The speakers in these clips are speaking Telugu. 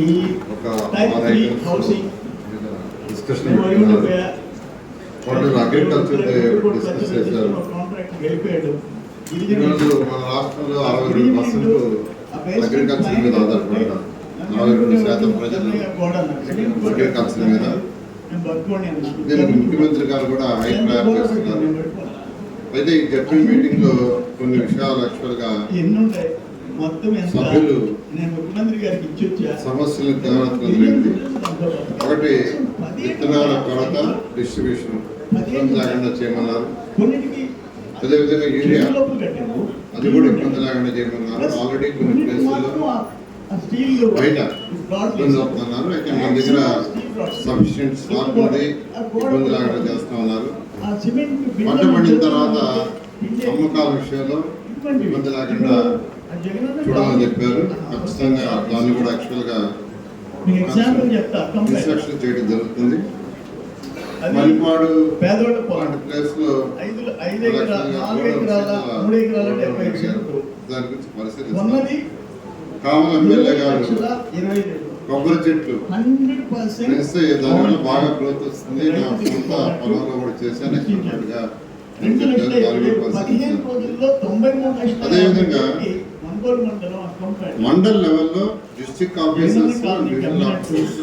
ఈ type three housing. Agriculture discuss చేశారు. కాంట్రాక్ట్ వెళ్ళిపోయాడు. ఈరోజు మన రాష్ట్రంలో అరవై రెండు పర్సెంట్ అగ్రికల్చర్ మీద ఆధారపడ్డారు నలభై రెండు శాతం ప్రజలు అగ్రికల్చర్ మీద దీనికి ముఖ్యమంత్రి గారు కూడా ఇస్తున్నారు అయితే ఈ జడ్పీ మీటింగ్లో కొన్ని విషయాలు యాక్చువల్గా ఎన్నుంటాయి మొత్తం ఎంత? సభ్యులు నేను ముఖ్యమంత్రి గారికి ఇచ్చి వచ్చా సమస్యలు ఒకటి విత్తనాల కొరత డిస్ట్రిబ్యూషన్. లేకుండా చేయమన్నారు. అదేవిధంగా యూరియా. అది కూడా ఇబ్బంది లేకుండా చేయమన్నారు. ఆల్రెడీ కొన్ని ప్లేసుల్లో బయట ఇబ్బంది అవుతున్నారు అయితే మన దగ్గర సఫిషియెంట్ స్టాక్ ఉంది. ఇబ్బంది లేకుండా చేస్తా ఉన్నారు. పంట పండిన తర్వాత అమ్మకాల విషయంలో. ఇబ్బంది లేకుండా చూడాలని చెప్పారు. ఖచ్చితంగా దాన్ని కూడా యాక్చువల్గా మీకు ఎగ్జాంపుల్ చెప్తా కంప్లైంట్ ఇన్స్ట్రక్షన్ చేయడం జరుగుతుంది. పేదవాళ్ళ ప్లేస్లో దాని గురించి పరిశీలిస్తాం. ఎమ్మెల్యే గారు కొబ్బరి చెట్లు. వేస్తే దానివల్ల బాగా గ్రోత్ వస్తుంది. నా సొంత పొలంలో కూడా చేశాను. అదేవిధంగా మండలం లెవెల్లో డిస్ట్రిక్ట్ ఆఫీసర్స్ డివిజనల్ ఆఫీసర్స్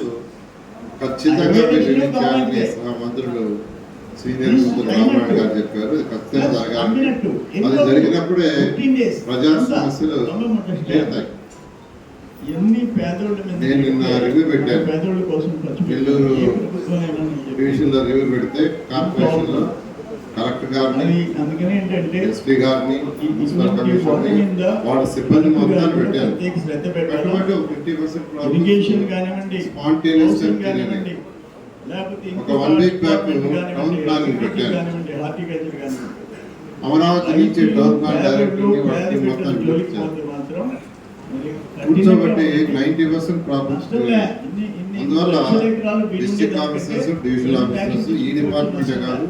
ఖచ్చితంగా నిర్ణయించాలని మంత్రులు సీనియర్ రామారాయణ గారు చెప్పారు ఖచ్చితంగా జరగాలి. అది జరిగినప్పుడే 15 days. ప్రజా సమస్యలు. తీరుతాయి. నేను నిన్న రివ్యూ పెట్టాను. నెల్లూరు ఏ ప్రభుత్వమైనా నేను చెప్పాను. డివిజన్లో రివ్యూ పెడితే కార్పొరేషన్లో కలెక్టర్ గారిని అందుకనే ఏంటంటే ఎస్పీ గారిని వాళ్ళ సిబ్బంది మొత్తాన్ని శ్రద్ధ పెట్టుబడి ఫిఫ్టీ పర్సెంట్ ఇరిగేషన్ కానివ్వండి లేకపోతే ఒక పెట్టాను. హార్టికల్చర్ కానివ్వండి. అమరావతి నుంచి డైరెక్టర్ మొత్తాన్ని కూర్చోబెట్టి నైన్టీ పర్సెంట్ ప్రాబ్లమ్స్ అందువల్ల డిస్ట్రిక్ట్ ఆఫీసర్స్ డివిజనల్ ఆఫీసర్స్ ఈ డిపార్ట్మెంటే కాదు